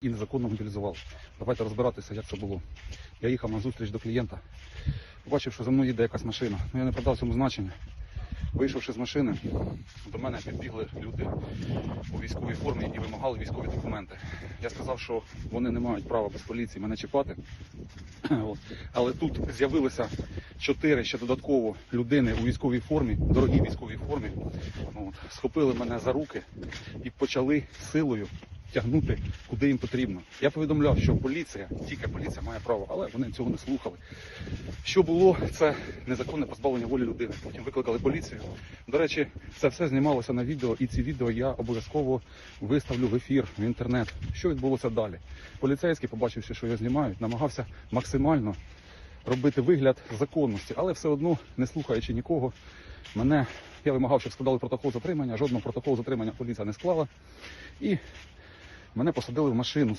і незаконно мобілізували. Давайте розбиратися, як це було. Я їхав на зустріч до клієнта, побачив, що за мною їде якась машина. Ну я не придав цьому значення. Вийшовши з машини, до мене підбігли люди у військовій формі і вимагали військові документи. Я сказав, що вони не мають права без поліції мене чіпати. От. Але тут з'явилося чотири ще додатково людини у військовій формі, дорогій військовій формі. От. Схопили мене за руки і почали силою тягнути куди їм потрібно. Я повідомляв, що поліція, тільки поліція має право, але вони цього не слухали. Що було, це незаконне позбавлення волі людини. Потім викликали поліцію. До речі, це все знімалося на відео, і ці відео я обов'язково виставлю в ефір в інтернет. Що відбулося далі? Поліцейський, побачивши, що його знімають, намагався максимально робити вигляд законності, але все одно, не слухаючи нікого, мене я вимагав, щоб складали протокол затримання. Жодного протоколу затримання поліція не склала. І мене посадили в машину